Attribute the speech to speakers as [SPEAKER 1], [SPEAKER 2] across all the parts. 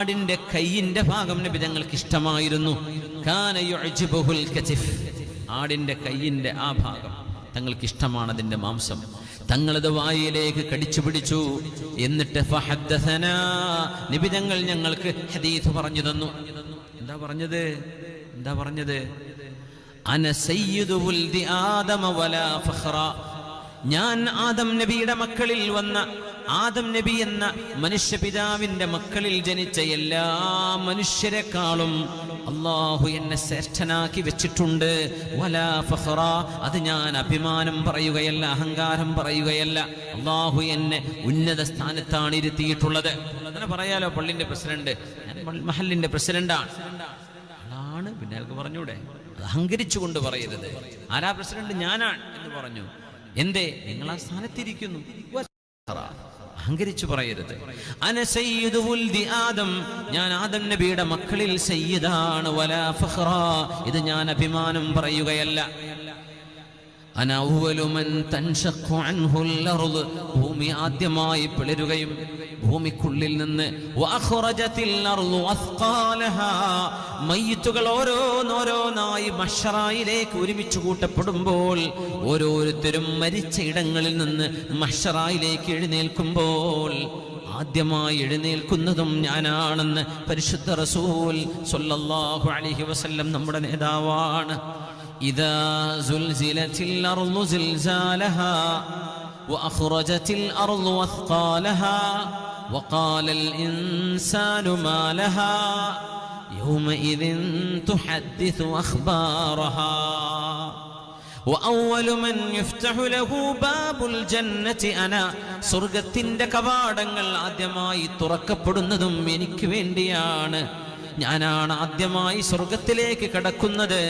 [SPEAKER 1] ആടിന്റെ കൈയിന്റെ ഭാഗം നബി തങ്ങൾക്ക് ഇഷ്ടമായിരുന്നു. ആടിന്റെ കൈയിന്റെ ആ ഭാഗം തങ്ങൾക്ക് ഇഷ്ടമാണ് അതിന്റെ മാംസം. തങ്ങളത് വായിലേക്ക് കടിച്ചു പിടിച്ചു. എന്നിട്ട് നബി തങ്ങൾ ഞങ്ങൾക്ക് ഹദീസ് പറഞ്ഞു തന്നു. എന്താ പറഞ്ഞത്? എന്താ പറഞ്ഞത്? ഞാൻ ആദം നബിയുടെ മക്കളിൽ വന്ന ആദം നബി എന്ന മനുഷ്യപിതാവിന്റെ മക്കളിൽ ജനിച്ച എല്ലാ മനുഷ്യരെക്കാളും അള്ളാഹു എന്നെ ശ്രേഷ്ഠനാക്കി വെച്ചിട്ടുണ്ട്. വലാ ഫഹറ അത് ഞാൻ അഭിമാനം പറയുകയല്ല അഹങ്കാരം പറയുകയല്ല. അള്ളാഹു എന്നെ ഉന്നത സ്ഥാനത്താണ് ഇരുത്തിയിട്ടുള്ളത്. അങ്ങനെ പറയാലോ പള്ളിന്റെ പ്രസിഡന്റ്. ഞാൻ മഹലിന്റെ പ്രസിഡന്റാണ് അതാണ് പിന്നെ പറഞ്ഞൂടെ. അത് അഹങ്കരിച്ചുകൊണ്ട് പറയരുത്. ആരാ പ്രസിഡന്റ്? ഞാനാണ് എന്ന് പറഞ്ഞു. എന്തേ? നിങ്ങൾ ആ സ്ഥാനത്തിരിക്കുന്നു. അഹങ്കരിച്ചു പറയരുത്. അന സയ്യിദുൽ ദി ആദം ഞാൻ ആദം നബിയുടെ മക്കളിൽ സയ്യിദാണ് വലാ ഫഖ്റ ഇത് ഞാൻ അഭിമാനം പറയുകയല്ല. തൻഷഖു അൻഹുൽ ഭൂമി ആദ്യമായി പിളരുകയും ഭൂമിക്കുള്ളിൽ നിന്ന് വഅഖറജതിൽ മയ്യിത്തുകൾ ഓരോന്നോരോന്നായി മഷറായിലേക്ക് ഒരുമിച്ച് കൂട്ടപ്പെടുമ്പോൾ ഓരോരുത്തരും മരിച്ച ഇടങ്ങളിൽ നിന്ന് മഷറായിലേക്ക് എഴുന്നേൽക്കുമ്പോൾ ആദ്യമായി എഴുന്നേൽക്കുന്നതും ഞാനാണെന്ന് പരിശുദ്ധ റസൂൽ സൊല്ലാഹു അലൈഹി വസല്ലം നമ്മുടെ നേതാവാണ്. إذا زلزلت الأرض زلزالها وأخرجت الأرض أثقالها وقال الإنسان ما لها يومئذ تحدث أخبارها وأول من يفتح له باب الجنة أنا സ്വർഗത്തിന്റെ കവാടങ്ങൾ ആദ്യമായി തുറക്കപ്പെടുന്നതും എനിക്ക് വേണ്ടിയാണ് ഞാനാണ് ആദ്യമായി സ്വർഗത്തിലേക്ക് കടക്കുന്നത്.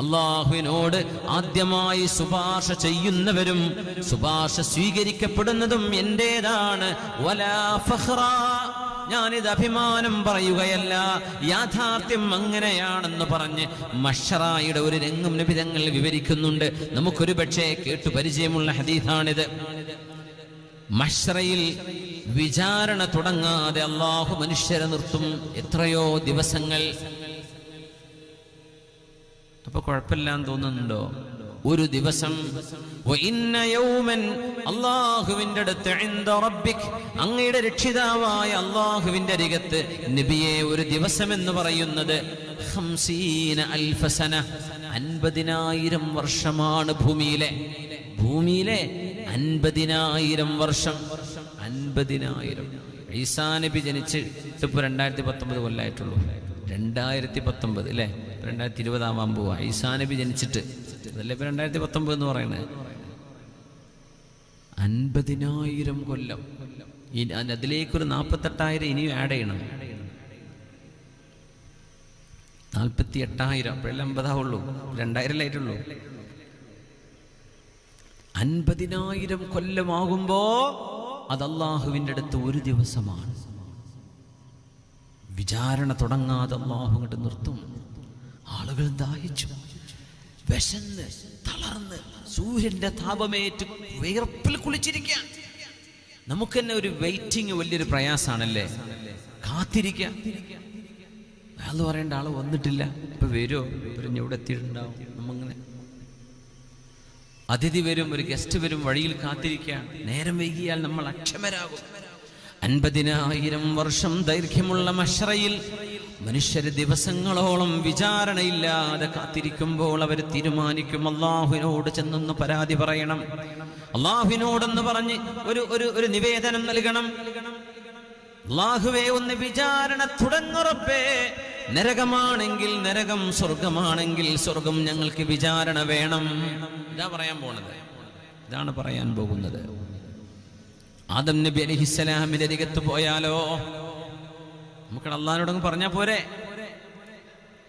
[SPEAKER 1] അള്ളാഹുവിനോട് ആദ്യമായി ശുപാർശ ചെയ്യുന്നവരും ശുപാർശ സ്വീകരിക്കപ്പെടുന്നതും എന്റേതാണ്. ഞാനിത് അഭിമാനം പറയുകയല്ല യാഥാർത്ഥ്യം അങ്ങനെയാണെന്ന് പറഞ്ഞ് മഷറായുടെ ഒരു രംഗം നിബിതങ്ങൾ വിവരിക്കുന്നുണ്ട് നമുക്കൊരു പക്ഷേ കേട്ടു പരിചയമുള്ള ഹദീഥാണിത് മഷ്റയിൽ വിചാരണ തുടങ്ങാതെ അള്ളാഹു മനുഷ്യരെ നിർത്തും. എത്രയോ ദിവസങ്ങൾ. അപ്പൊ കുഴപ്പമില്ലാന്ന് തോന്നുന്നുണ്ടോ? ഒരു ദിവസം അള്ളാഹുവിന്റെ അടുത്ത് അങ്ങയുടെ രക്ഷിതാവായ അള്ളാഹുവിന്റെ അരികത്ത് നബിയെ ഒരു ദിവസം എന്ന് പറയുന്നത് അൽഫസന അൽഫ സന. അൻപതിനായിരം വർഷമാണ് ഭൂമിയിലെ. ഭൂമിയിലെ അൻപതിനായിരം വർഷം. അൻപതിനായിരം. ഈസാ നബി ജനിച്ച് ഇപ്പൊ രണ്ടായിരത്തി പത്തൊമ്പത് കൊല്ലായിട്ടുള്ളൂ. രണ്ടായിരത്തി പത്തൊമ്പത് അല്ലേ? രണ്ടായിരത്തി ഇരുപതാവാൻ പോവാ. ഈസാ നബി ജനിച്ചിട്ട്. അതല്ലേ ഇപ്പൊ രണ്ടായിരത്തി പത്തൊമ്പത് എന്ന് പറയുന്നത് അൻപതിനായിരം കൊല്ലം. അതിലേക്കൊരു നാൽപ്പത്തെട്ടായിരം ഇനിയും ആഡ് ചെയ്യണം. നാൽപ്പത്തി എട്ടായിരം അപ്പോഴല്ലേ അമ്പതാവുള്ളൂ രണ്ടായിരം ആയിട്ടുള്ളൂ. അൻപതിനായിരം കൊല്ലമാകുമ്പോ അത് അള്ളാഹുവിന്റെ അടുത്ത് ഒരു ദിവസമാണ്. വിചാരണ തുടങ്ങാതെ അള്ളാഹു അങ്ങോട്ട് നിർത്തും. ആളുകൾ ദാഹിച്ചു. വിശന്ന് തളർന്ന് സൂര്യന്റെ താപമേറ്റ് വിയർപ്പിൽ കുളിച്ചിരിക്കുക. നമുക്ക് തന്നെ ഒരു വെയിറ്റിംഗ് വലിയൊരു പ്രയാസാണല്ലേ കാത്തിരിക്കുക. അയാൾ പറയേണ്ട ആൾ വന്നിട്ടില്ല. ഇപ്പൊ വരുമോ ഇവരിഞ്ഞ് ഇവിടെ എത്തിയിട്ടുണ്ടാവും? അതിഥി വരും ഒരു ഗസ്റ്റ് വരും വഴിയിൽ കാത്തിരിക്കുകയാണ്. നേരം വൈകിയാൽ നമ്മൾ അക്ഷമരാകും. അൻപതിനായിരം വർഷം ദൈർഘ്യമുള്ള മഷറയിൽ മനുഷ്യര് ദിവസങ്ങളോളം വിചാരണയില്ലാതെ കാത്തിരിക്കുമ്പോൾ അവർ തീരുമാനിക്കും അള്ളാഹുവിനോട് ചെന്നൊന്ന് പരാതി പറയണം. അള്ളാഹുവിനോടെന്ന് പറഞ്ഞ് ഒരു ഒരു ഒരു നിവേദനം നൽകണം. അള്ളാഹുവേ ഒന്ന് വിചാരണ തുടങ്ങുറപ്പേ. നരകമാണെങ്കിൽ നരകം സ്വർഗമാണെങ്കിൽ സ്വർഗം. ഞങ്ങൾക്ക് വിചാരണ വേണം. ഇതാ പറയാൻ പോണത്. ഇതാണ് പറയാൻ പോകുന്നത്. ആദം നബി അലിഹിസ്സലാമിന്റെ അരികത്ത് പോയാലോ? നമുക്ക് അള്ളഹാനോടങ്ങ് പറഞ്ഞാ പോരെ?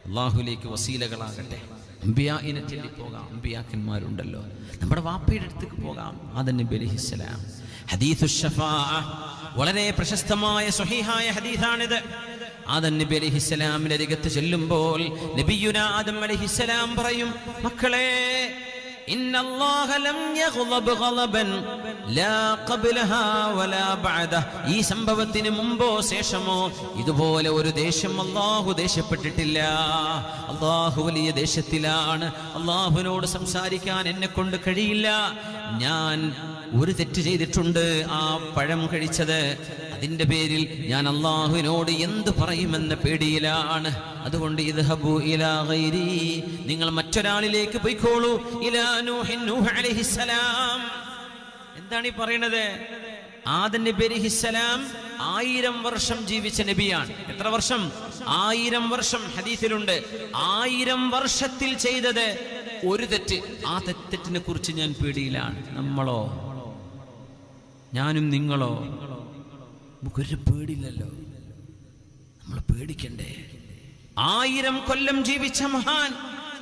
[SPEAKER 1] അള്ളാഹുലേക്ക് വസീലകളാകട്ടെ. അമ്പിയായിനെ ചൊല്ലി പോകാം. അമ്പിയാക്കന്മാരുണ്ടല്ലോ. നമ്മുടെ വാപ്പയുടെ അടുത്തേക്ക് പോകാം. ആദം നബി അലിഹിസ്സലാം ഷഫാഅ വളരെ പ്രശസ്തമായ സ്വഹീഹായ ഹദീഥാണിത് ആദം നബി അലഹിസ്സലാമിന്റെ അരികത്ത് ചെല്ലുമ്പോൾ നബിയുന ആദം അലിഹിസ്സലാം പറയും മക്കളെ. ഈ സംഭവത്തിന് മുമ്പോ ശേഷമോ ഇതുപോലെ ഒരു ദേശം അള്ളാഹു ദേഷ്യപ്പെട്ടിട്ടില്ല. അള്ളാഹു വലിയ ദേശത്തിലാണ് അള്ളാഹുവിനോട് സംസാരിക്കാൻ എന്നെ കൊണ്ട് കഴിയില്ല. ഞാൻ ഒരു തെറ്റ് ചെയ്തിട്ടുണ്ട് ആ പഴം കഴിച്ചത്. അതിന്റെ പേരിൽ ഞാൻ അള്ളാഹുവിനോട് എന്ത് പറയുമെന്ന പേടിയിലാണ്. അതുകൊണ്ട് ഇത് ഹബു ഗൈരി നിങ്ങൾ മറ്റൊരാളിലേക്ക് പോയിക്കോളൂ. ഇലാ നൂഹിൻ നൂഹ് അലൈഹിസ്സലാം എന്താണ് ഈ പറയണത്? ആദൻ നബി അലൈഹിസ്സലാം ആയിരം വർഷം ജീവിച്ച നബിയാണ്. എത്ര വർഷം? ആയിരം വർഷം ഹദീസിലുണ്ട്. ആയിരം വർഷത്തിൽ ചെയ്തത് ഒരു തെറ്റ്. ആ തെറ്റിനെ കുറിച്ച് ഞാൻ പേടിയിലാണ്. നമ്മളോ? ഞാനും നിങ്ങളോ? നമുക്കൊരു പേടിയില്ലല്ലോ. നമ്മൾ പേടിക്കണ്ടേ? ആയിരം കൊല്ലം ജീവിച്ച മഹാൻ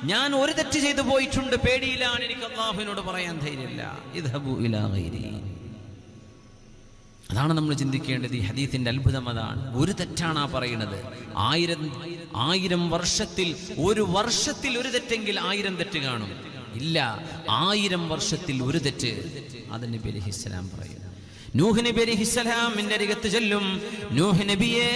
[SPEAKER 1] ഞാൻ ഒരു തെറ്റ് ചെയ്തു പോയിട്ടുണ്ട്. പേടിയിലാണ് എനിക്ക് അള്ളാഹുവിനോട് പറയാൻ ധൈര്യമില്ല. ഇലാ ഗൈരി. അതാണ് നമ്മൾ ചിന്തിക്കേണ്ടത്. ഈ ഹദീസിന്റെ അത്ഭുതം അതാണ്. ഒരു തെറ്റാണ് ആ പറയുന്നത്. ആയിരം ആയിരം വർഷത്തിൽ ഒരു വർഷത്തിൽ ഒരു തെറ്റെങ്കിൽ ആയിരം തെറ്റ് കാണും. ഇല്ല ആയിരം വർഷത്തിൽ ഒരു തെറ്റ് അതിന് ഇസ്ലാം പറയും നൂഹ് നബി അലൈഹിസ്സലാമിന്റെ അരികത്ത് ചെല്ലും. നൂഹ് നബിയെ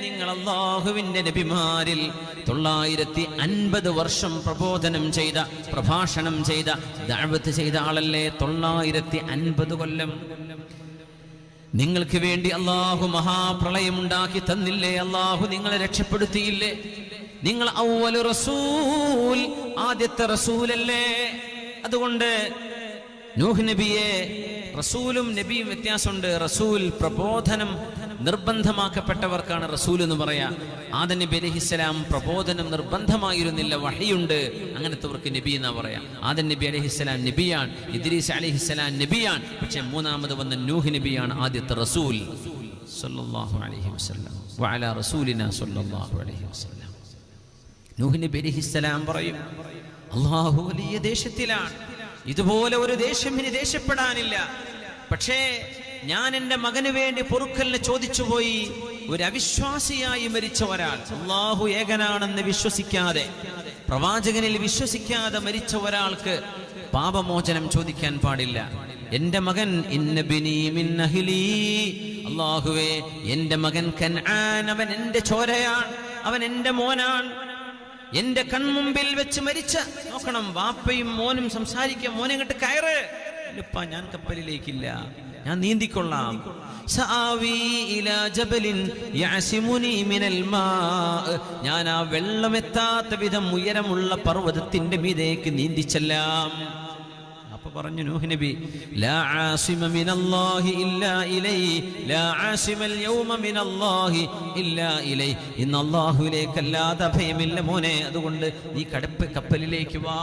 [SPEAKER 1] നിങ്ങൾ അള്ളാഹുവിന്റെ നബിമാരിൽ തൊള്ളായിരത്തി അൻപത് വർഷം പ്രബോധനം ചെയ്ത പ്രഭാഷണം ചെയ്ത ദഅവത്ത് ചെയ്ത ആളല്ലേ? തൊള്ളായിരത്തി അൻപത് കൊല്ലം. നിങ്ങൾക്ക് വേണ്ടി അള്ളാഹു മഹാപ്രളയം ഉണ്ടാക്കി തന്നില്ലേ? അള്ളാഹു നിങ്ങളെ രക്ഷപ്പെടുത്തിയില്ലേ? നിങ്ങൾ ഔവലു റസൂൽ ആദ്യത്തെ റസൂലല്ലേ? അതുകൊണ്ട് നൂഹ് നബിയെ റസൂലും നബിയും വ്യത്യാസമുണ്ട്. റസൂൽ പ്രബോധനം നിർബന്ധമാക്കപ്പെട്ടവർക്കാണ് റസൂൽ എന്ന് പറയാ. ആദ നബി അലഹിസ്സലാം പ്രബോധനം നിർബന്ധമായിരുന്നില്ല. വഹിയുണ്ട്. അങ്ങനത്തെവർക്ക് നബി എന്നാ പറയാ. ആദൻ നബി അലഹിസ്സലാം നബിയാണ്. ഇദ്രീസ് അലഹിസ്സലാം നബിയാണ്. പക്ഷെ മൂന്നാമത് വന്ന നൂഹ് നബിയാണ് ആദ്യത്തെ റസൂൽ. സല്ലല്ലാഹു അലൈഹി വസല്ലം. സല്ലല്ലാഹു അലൈഹി വസല്ലം. നൂഹ് നബി പറയും അള്ളാഹു വലിയ ദേശത്തിലാണ്. ഇതുപോലെ ഒരു ദേഷ്യം ഇനി ദേഷ്യപ്പെടാനില്ല. പക്ഷേ ഞാൻ എന്റെ മകന് വേണ്ടി പൊറുക്കലിന് ചോദിച്ചുപോയി ഒരു അവിശ്വാസിയായി മരിച്ച ഒരാൾ. അള്ളാഹു ഏകനാണെന്ന് വിശ്വസിക്കാതെ പ്രവാചകനിൽ വിശ്വസിക്കാതെ മരിച്ച ഒരാൾക്ക് പാപമോചനം ചോദിക്കാൻ പാടില്ല. എന്റെ മകൻ. അള്ളാഹുവേ എന്റെ മകൻ അവൻ എന്റെ ചോരയാണ് അവൻ എന്റെ മോനാണ് എന്റെ കൺമുമ്പിൽ വെച്ച് മരിച്ച നോക്കണം വാപ്പയും മോനും സംസാരിക്കുക മോനെ ഇങ്ങോട്ട് കയറ്. ഞാൻ കപ്പലിലേക്കില്ല. ഞാൻ നീന്തിക്കൊള്ളാം. ഞാൻ ആ വെള്ളമെത്താത്ത വിധം ഉയരമുള്ള പർവതത്തിന്റെ മീതേക്ക് നീന്തിച്ചെല്ലാം. അപ്പൊ പറഞ്ഞു നൂഹ് നബി ലാ ആസിമ മിനല്ലാഹി ഇല്ലാ ഇലൈ ലാ ആസിമ ആസിമൽ യൗമ മിനല്ലാഹി ഇല്ലാ ഇലൈ. ഇന്ന് അല്ലാഹുവിലേക്കല്ലാതെ അഭയമില്ല മോനെ അതുകൊണ്ട് നീ കടപ്പ് കപ്പലിലേക്ക് വാ.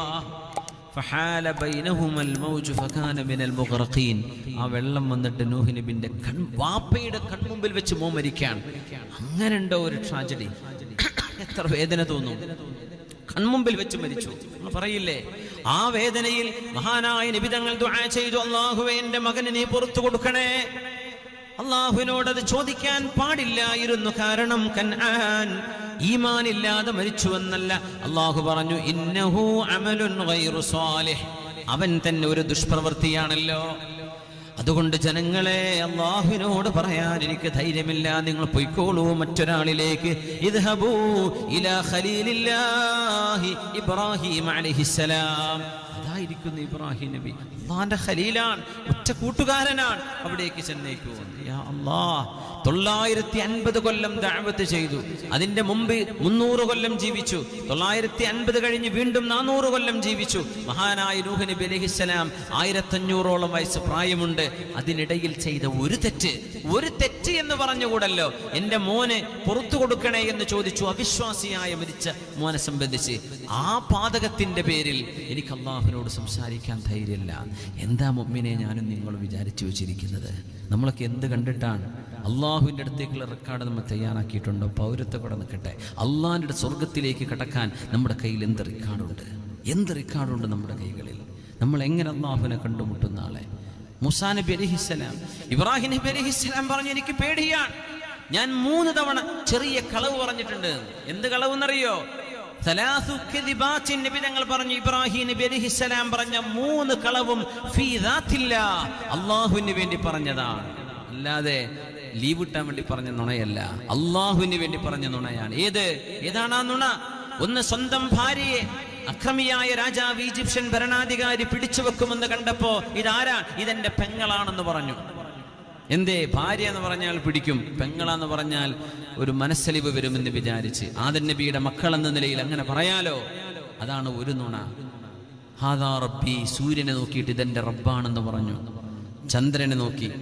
[SPEAKER 1] ഫഹാല ബൈനഹുമൽ മൗജു ഫകാന മിനൽ മുഗ്റഖീൻ. ആ വെള്ളം വന്നിട്ട് നൂഹ് നബിന്റെ കൺ വാപ്പയുടെ കൺമുമ്പിൽ വെച്ച് മോ മരിക്കുകയാണ്. അങ്ങനെ ഉണ്ടോ ഒരു ട്രാജഡി? എത്ര വേദന തോന്നും? കൺമുമ്പിൽ വെച്ച് മരിച്ചു. പറയില്ലേ? ആ വേദനയിൽ മഹാനായ നിബിതങ്ങൾ ദുആ ചെയ്തു. അള്ളാഹുവേ എന്റെ മകന് നീ പുറത്തു കൊടുക്കണേ. അള്ളാഹുവിനോട് അത് ചോദിക്കാൻ പാടില്ലായിരുന്നു. കാരണം കൻആൻ ഈമാനില്ലാതെ മരിച്ചുവെന്നല്ല അള്ളാഹു പറഞ്ഞു ഇന്നഹു അമലുൻ അവൻ തന്നെ ഒരു ദുഷ്പ്രവൃത്തിയാണല്ലോ. അതുകൊണ്ട് ജനങ്ങളെ അള്ളാഹുവിനോട് പറയാൻ എനിക്ക് ധൈര്യമില്ല. നിങ്ങൾ പൊയ്ക്കോളൂ മറ്റൊരാളിലേക്ക്. ഇബ്രാഹിം അലൈഹിസ്സലാം. അതായിരിക്കുന്നു ഇബ്രാഹിം നബി. അള്ളാന്റെ ഖലീലാണ് ഒറ്റ കൂട്ടുകാരനാണ്. അവിടേക്ക് ചെന്നേക്കൂ അല്ലാ തൊള്ളായിരത്തി അൻപത് കൊല്ലം ദഅവത്ത് ചെയ്തു. അതിന്റെ മുമ്പ് മുന്നൂറ് കൊല്ലം ജീവിച്ചു. തൊള്ളായിരത്തി അൻപത് കഴിഞ്ഞ് വീണ്ടും നാനൂറ് കൊല്ലം ജീവിച്ചു. മഹാനായ നൂഹ് നബി അലഹിസ്സലാം ആയിരത്തഞ്ഞൂറോളം വയസ്സ് പ്രായമുണ്ട്. അതിനിടയിൽ ചെയ്ത ഒരു തെറ്റ് ഒരു തെറ്റ് എന്ന് പറഞ്ഞുകൂടല്ലോ. എന്റെ മോന് പുറത്തു കൊടുക്കണേ എന്ന് ചോദിച്ചു. അവിശ്വാസിയായ മരിച്ച മോനെ സംബന്ധിച്ച് ആ പാതകത്തിന്റെ പേരിൽ എനിക്ക് അള്ളാഹുവിനോട് സംസാരിക്കാൻ ധൈര്യമില്ല. എന്താ മുമ്മിനെ ഞാനും നിങ്ങൾ വിചാരിച്ചു വെച്ചിരിക്കുന്നത്? നമ്മളൊക്കെ എന്ത് കണ്ടിട്ടാണ്? അള്ളാഹുവിന്റെ അടുത്തേക്കുള്ള റെക്കോർഡ് നമ്മൾ തയ്യാറാക്കിയിട്ടുണ്ടോ? പൗരത്വം കൂടെ നിൽക്കട്ടെ. അള്ളാഹിന്റെ സ്വർഗത്തിലേക്ക് കടക്കാൻ നമ്മുടെ കയ്യിൽ എന്ത് റെക്കോർഡുണ്ട് എന്ത് റെക്കോർഡുണ്ട് നമ്മുടെ കൈകളിൽ? നമ്മൾ എങ്ങനെ അള്ളാഹുവിനെ കണ്ടുമുട്ടുന്ന ആളെ? നബി ഇബ്രാഹിം നബി അലഹിസ്സലാം പറഞ്ഞു എനിക്ക് പേടിയാണ്. ഞാൻ മൂന്ന് തവണ ചെറിയ കളവ് പറഞ്ഞിട്ടുണ്ട്. എന്ത് കളവ് എന്നറിയോ സലാസു കദിബാത്തിൻ നബി തങ്ങൾ പറഞ്ഞു ഇബ്രാഹിം നബി അലിഹിസ്സലാം പറഞ്ഞ മൂന്ന് കളവും അള്ളാഹുവിന് വേണ്ടി പറഞ്ഞതാണ്. അല്ലാതെ ലീവ് ഇട്ടാൻ വേണ്ടി പറഞ്ഞ നുണയല്ല. അള്ളാഹുവിന് വേണ്ടി പറഞ്ഞ നുണയാണ്. ഏത്? ഏതാണ് ആ നുണ? ഒന്ന് സ്വന്തം ഭാര്യയെ അക്രമിയായ രാജാവ് ഈജിപ്ഷ്യൻ ഭരണാധികാരി പിടിച്ചു വെക്കുമെന്ന് കണ്ടപ്പോ ഇതാരാ? ഇതെന്റെ പെങ്ങളാണെന്ന് പറഞ്ഞു. എന്തേ ഭാര്യ എന്ന് പറഞ്ഞാൽ പിടിക്കും പെങ്ങളെന്ന് പറഞ്ഞാൽ ഒരു മനസ്സലിവ് വരുമെന്ന് വിചാരിച്ച്. ആദൻ നബിയുടെ മക്കൾ എന്ന നിലയിൽ അങ്ങനെ പറയാലോ? അതാണ് ഒരു നുണ. ഹാദാ റബ്ബി സൂര്യനെ നോക്കിയിട്ട് ഇതെന്റെ റബ്ബാണെന്ന് പറഞ്ഞു. ചന്ദ്രനെ നോക്കി.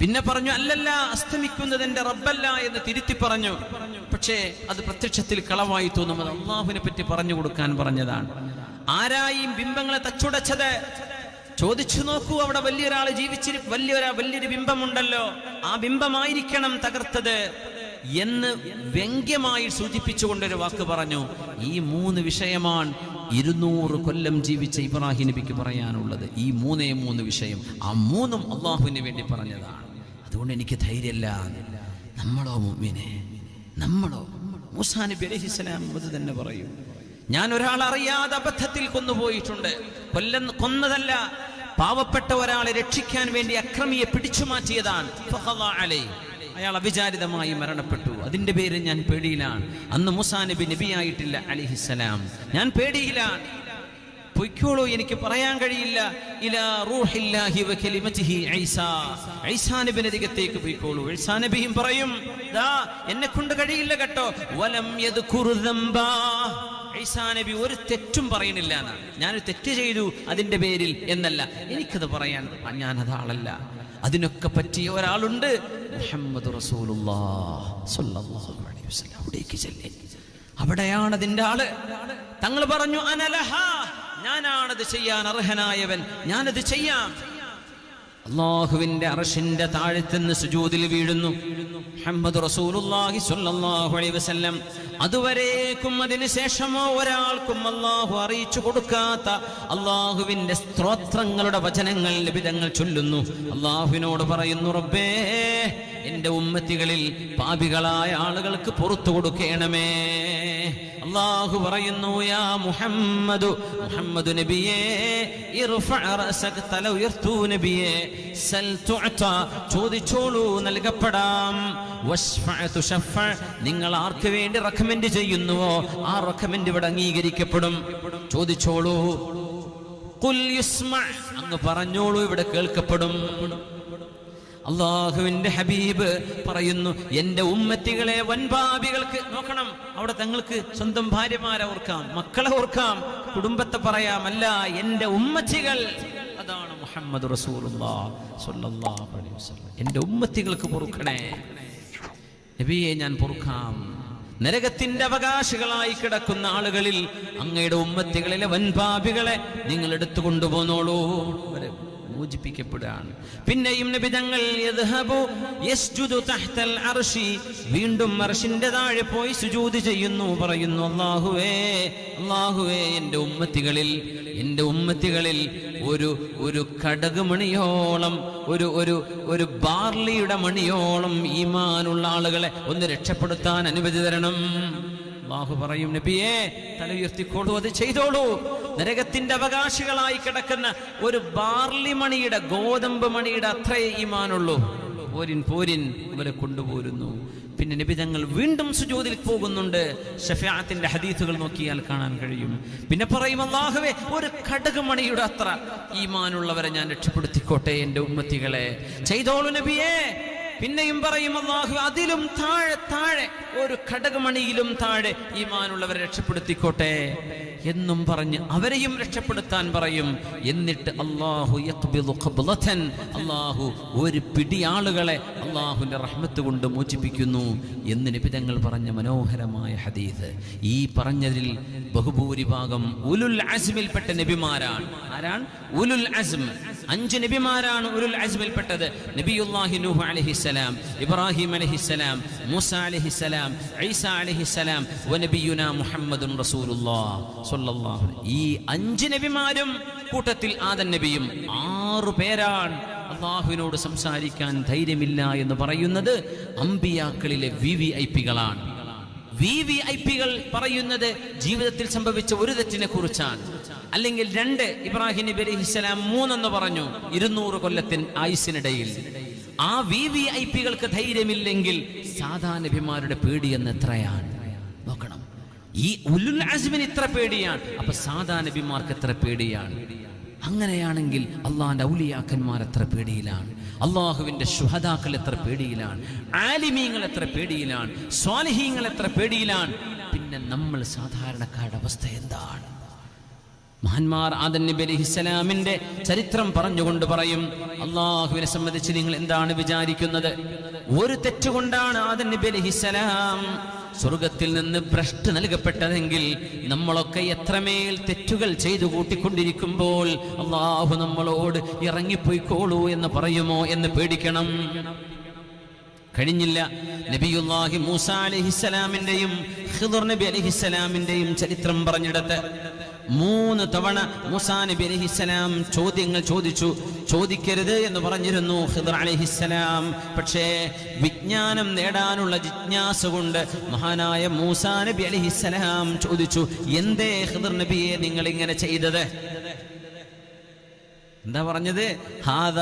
[SPEAKER 1] പിന്നെ പറഞ്ഞു അല്ലല്ല അസ്തമിക്കുന്നത് എന്റെ റബ്ബല്ല എന്ന് തിരുത്തി പറഞ്ഞു. പക്ഷേ അത് പ്രത്യക്ഷത്തിൽ കളവായി തോന്നും. അത് അള്ളാഹുവിനെ പറ്റി പറഞ്ഞു കൊടുക്കാൻ പറഞ്ഞതാണ്. ആരായും ബിംബങ്ങളെ തച്ചുടച്ചത്? ചോദിച്ചു നോക്കൂ അവിടെ വലിയൊരാൾ ജീവിച്ചിരി വലിയൊരാ വലിയൊരു ബിംബമുണ്ടല്ലോ. ആ ബിംബമായിരിക്കണം തകർത്തത് എന്ന് വ്യംഗ്യമായി സൂചിപ്പിച്ചുകൊണ്ടൊരു വാക്ക് പറഞ്ഞു. ഈ മൂന്ന് വിഷയമാണ് ഇരുന്നൂറ് കൊല്ലം ജീവിച്ച ഇബ്രാഹിം നബിക്ക് പറയാനുള്ളത്. ഈ മൂന്നേ മൂന്ന് വിഷയം ആ മൂന്നും അള്ളാഹുവിന് വേണ്ടി പറഞ്ഞതാണ്. അതുകൊണ്ട് എനിക്ക് ധൈര്യമല്ല. നമ്മളോ മുമ്മിനെ നമ്മളോ മൂസാ നബി അലഹിസ്സലാം അത് തന്നെ പറയും. ഞാൻ ഒരാൾ അറിയാതെ അബദ്ധത്തിൽ കൊന്നുപോയിട്ടുണ്ട്. കൊല്ലം കൊന്നതല്ല പാവപ്പെട്ട ഒരാളെ രക്ഷിക്കാൻ വേണ്ടി അക്രമിയെ പിടിച്ചു മാറ്റിയതാണ്. അയാൾ അവിചാരിതമായി മരണപ്പെട്ടു. അതിന്റെ പേര് ഞാൻ പേടിയിലാണ്. അന്ന് മുസാ നബി നബിയായിട്ടില്ല അലിഹിസലാം ഞാൻ പേടിയിലാണ്. പൊയ്ക്കോളൂ എനിക്ക് പറയാൻ കഴിയില്ല. അരികത്തേക്ക് പോയിക്കോളൂ. ഈസാ നബിയും പറയും എന്നെ കൊണ്ട് കഴിയില്ല കേട്ടോ. വലം ഈസാ നബി ഒരു തെറ്റും പറയുന്നില്ല എന്നാണ്. ഞാനൊരു തെറ്റ് ചെയ്തു അതിന്റെ പേരിൽ എന്നല്ല. എനിക്കത് പറയാൻ ഞാൻ അതാളല്ല അതിനൊക്കെ പറ്റിയ ഒരാളുണ്ട് മുഹമ്മദ് അവിടേക്ക് ചെല്ലേ. അവിടെയാണ് അതിന്റെ ആൾ. തങ്ങൾ പറഞ്ഞു അനലഹ ഞാനാണത് ചെയ്യാൻ അർഹനായവൻ. ഞാനത് ചെയ്യാം. അള്ളാഹുവിന്റെ അറഷിന്റെ താഴത്തുനിന്ന് സുജൂതിൽ വീഴുന്നു. മുഹമ്മദ് റസൂലുള്ളാഹി സ്വല്ലല്ലാഹു അലൈഹി വസല്ലം. അതുവരേക്കും അതിനുശേഷമോ ഒരാൾക്കും അള്ളാഹു അറിയിച്ചു കൊടുക്കാത്ത അള്ളാഹുവിന്റെ സ്ത്രോത്രങ്ങളുടെ വചനങ്ങൾ ലഭിതങ്ങൾ ചൊല്ലുന്നു. അള്ളാഹുവിനോട് പറയുന്നു റബ്ബേ എന്റെ ഉമ്മത്തികളിൽ പാപികളായ ആളുകൾക്ക് പുറത്തു കൊടുക്കണമേ. അള്ളാഹു പറയുന്നു യാ മുഹമ്മദു മുഹമ്മദ് നബിയേ തല ഉയർത്തൂ നബിയേ ചോദിച്ചോളൂ നൽകപ്പെടാം. നിങ്ങൾ ആർക്ക് വേണ്ടി റെക്കമെൻഡ് ചെയ്യുന്നുവോ ആ റെക്കമെൻഡ് ഇവിടെ അംഗീകരിക്കപ്പെടും. ചോദിച്ചോളൂ. അങ്ങ് പറഞ്ഞോളൂ ഇവിടെ കേൾക്കപ്പെടും. അള്ളാഹുവിന്റെ ഹബീബ് പറയുന്നു എന്റെ ഉമ്മത്തികളെ വൻപാപികൾക്ക് നോക്കണം അവിടെ തങ്ങൾക്ക് സ്വന്തം ഭാര്യമാരെ ഓർക്കാം മക്കളെ ഓർക്കാം കുടുംബത്തെ പറയാം അല്ല എന്റെ ഉമ്മച്ചികൾ. അതാണ് മുഹമ്മദ് എന്റെ ഉമ്മത്തികൾക്ക് പൊറുക്കണേ. നബിയെ ഞാൻ പൊറുക്കാം. നരകത്തിന്റെ അവകാശികളായി കിടക്കുന്ന ആളുകളിൽ അങ്ങയുടെ ഉമ്മത്തികളിലെ വൻപാപികളെ നിങ്ങൾ എടുത്തു കൊണ്ടുപോന്നോളൂ മോചിപ്പിക്കപ്പെടുകയാണ് പിന്നെയും നബി തങ്ങൾ യദ്ഹബു യസ്ജുദു തഹ്തൽ അർശി വീണ്ടും അർശിന്റെ താഴെ പോയി സുജൂദ് ചെയ്യുന്നു പറയുന്നു അള്ളാഹുവേ അള്ളാഹുവേ എന്റെ ഉമ്മത്തികളിൽ എന്റെ ഉമ്മത്തികളിൽ ഒരു ഒരു കടക് മണിയോളം ഒരു ഒരു ഒരു ബാർലിയുടെ മണിയോളം ഈമാനുള്ള ആളുകളെ ഒന്ന് രക്ഷപ്പെടുത്താൻ അനുമതി തരണം. അള്ളാഹു പറയും നബിയെ തല ഉയർത്തിക്കോളൂ അത് ചെയ്തോളൂ. നരകത്തിന്റെ അവകാശികളായി കിടക്കുന്ന ഒരു ബാർലി മണിയുടെ ഗോതമ്പ് മണിയുടെ അത്രേ ഈമാനുള്ളൂ. പോരിൻ പോരിൻ ഇവരെ കൊണ്ടുപോരുന്നു. പിന്നെ നബി തങ്ങൾ വീണ്ടും സുജോതിൽ പോകുന്നുണ്ട്. ഷഫാത്തിന്റെ ഹദീസുകൾ നോക്കിയാൽ കാണാൻ കഴിയും. പിന്നെ പറയും അള്ളാഹുവേ ഒരു കടക് മണിയുടെ അത്ര ഈമാനുള്ളവരെ ഞാൻ രക്ഷപ്പെടുത്തിക്കോട്ടെ എന്റെ ഉമ്മത്തികളെ. ചെയ്തോളൂ നബിയേ. പിന്നെയും പറയും അള്ളാഹു അതിലും താഴെ താഴെ ഒരു ഘടകമണിയിലും താഴെ ഈമാനുള്ളവരെ രക്ഷപ്പെടുത്തിക്കോട്ടെ. എന്നും പറഞ്ഞ് അവരെയും രക്ഷപ്പെടുത്താൻ പറയും. എന്നിട്ട് അള്ളാഹു അള്ളാഹു ഒരു പിടി ആളുകളെ അള്ളാഹുവിന്റെ റഹ്മത്ത് കൊണ്ട് മോചിപ്പിക്കുന്നു. എന്ന് നിബിതങ്ങൾ പറഞ്ഞ മനോഹരമായ ഹദീസ്. ഈ പറഞ്ഞതിൽ ബഹുഭൂരിഭാഗം ഉലുൽ അസ്മിൽപ്പെട്ട നബിമാരാണ്. ആരാണ്? ഉലുൽ അസ്മ അഞ്ച് നബിമാരാണ് ഉലുൽ അസ്മിൽപ്പെട്ടത്. നബിയുല്ലാഹി നൂഹ് അലഹിസ്സലാം ഇബ്രാഹിം അലഹിസ്സലാം മൂസ അലഹിസ്സലാം ഈസ അലൈഹിസ്സലാം വനബിയുന മുഹമ്മദുൻ റസൂലുള്ളാഹ് സ്വല്ലല്ലാഹു അലൈഹി ഈ അഞ്ച് നബിമാരും കൂട്ടത്തിൽ ആദൻ നബിയും ആറു പേരാണ് അള്ളാഹുവിനോട് സംസാരിക്കാൻ ധൈര്യമില്ല എന്ന് പറയുന്നത് അമ്പിയാക്കളിലെ വി വി ഐ പികളാണ്. വി വി ഐ പികൾ പറയുന്നത് ജീവിതത്തിൽ സംഭവിച്ച ഒരു തെറ്റിനെ കുറിച്ചാണ്. അല്ലെങ്കിൽ രണ്ട് ഇബ്രാഹിം നബി അലൈഹിസ്സലാം മൂന്നെന്ന് പറഞ്ഞു ഇരുന്നൂറ് കൊല്ലത്തിൻ ആയുസിനിടയിൽ ആ വി വി ഐ പികൾക്ക് ധൈര്യമില്ലെങ്കിൽ സാധാ നബിമാരുടെ പേടിയെന്ന് എത്രയാണ് നോക്കണം ഈ ഉലുൽ അസ്മിന് ഇത്ര പേടിയാണ്. അപ്പൊ സാധാ നബിമാർക്ക് എത്ര പേടിയാണ്? അങ്ങനെയാണെങ്കിൽ അള്ളാഹിന്റെ ഔലിയാക്കന്മാർ എത്ര പേടിയിലാണ്? അള്ളാഹുവിന്റെ ശുഹദാക്കൾ എത്ര പേടിയിലാണ്? ആലിമീങ്ങൾ എത്ര പേടിയിലാണ്? സ്വാലിഹീങ്ങൾ എത്ര പേടിയിലാണ്? പിന്നെ നമ്മൾ സാധാരണക്കാരുടെ അവസ്ഥ എന്താണ്? മഹാന്മാർ ആദൻ നബി അലിഹിസ്സലാമിന്റെ ചരിത്രം പറഞ്ഞുകൊണ്ട് പറയും അള്ളാഹുവിനെ സംബന്ധിച്ച് നിങ്ങൾ എന്താണ് വിചാരിക്കുന്നത്? ഒരു തെറ്റുകൊണ്ടാണ് ആദൻ നബി അലൈഹിസ്സലാം സ്വർഗത്തിൽ നിന്ന് ഭ്രഷ്ട് നൽകപ്പെട്ടതെങ്കിൽ നമ്മളൊക്കെ എത്രമേൽ തെറ്റുകൾ ചെയ്തു കൂട്ടിക്കൊണ്ടിരിക്കുമ്പോൾ അള്ളാഹു നമ്മളോട് ഇറങ്ങിപ്പോയിക്കോളൂ എന്ന് പറയുമോ എന്ന് പേടിക്കണം. കഴിഞ്ഞില്ല. നബിയുല്ലാഹി മൂസ അലഹിസ്സലാമിന്റെയും ഹിദുർ നബി അലഹിസ്സലാമിന്റെയും ചരിത്രം പറഞ്ഞിടത്ത് മൂന്ന് തവണ മൂസാ നബി അലഹിസ്സലാം ചോദ്യങ്ങൾ ചോദിച്ചു. ചോദിക്കരുത് എന്ന് പറഞ്ഞിരുന്നു ഹിദർ അലഹിസ്സലാം പക്ഷേ വിജ്ഞാനം നേടാനുള്ള ജിജ്ഞാസ കൊണ്ട് മഹാനായ മൂസാ നബി അലഹിസ്സലാം ചോദിച്ചു എന്തേ ഹിദർ നബിയെ നിങ്ങൾ ഇങ്ങനെ ചെയ്തത്? എന്താ പറഞ്ഞത്. മൂസ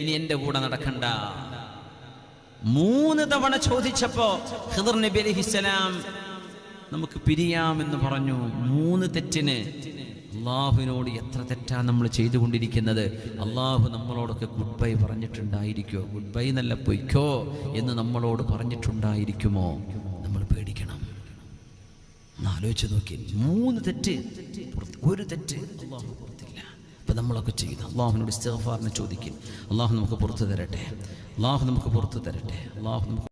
[SPEAKER 1] ഇനി എന്റെ കൂടെ നടക്കണ്ട. മൂന്ന് തവണ ചോദിച്ചപ്പോ ഖിദർ നബി അലൈഹിസ്സലാം നമുക്ക് പിരിയാമെന്ന് പറഞ്ഞു. മൂന്ന് തെറ്റിന് അള്ളാഹുവിനോട് എത്ര തെറ്റാണ് നമ്മൾ ചെയ്തുകൊണ്ടിരിക്കുന്നത്? അള്ളാഹു നമ്മളോടൊക്കെ ഗുഡ് ബൈ പറഞ്ഞിട്ടുണ്ടായിരിക്കോ ഗുഡ് ബൈ നല്ല പൊയ്ക്കോ എന്ന് നമ്മളോട് പറഞ്ഞിട്ടുണ്ടായിരിക്കുമോ? നമ്മൾ പേടിക്കണം. ആലോചിച്ച് നോക്കി. മൂന്ന് തെറ്റ് ഒരു തെറ്റ് അപ്പൊ നമ്മളൊക്കെ ചെയ്യുന്നു. അള്ളാഹുവിനോട് ഇസ്തഫാറിനെ ചോദിക്കും. അള്ളാഹു നമുക്ക് പുറത്തു തരട്ടെ? അള്ളാഹു നമുക്ക് പുറത്തു തരട്ടെ? അള്ളാഹു നമുക്ക്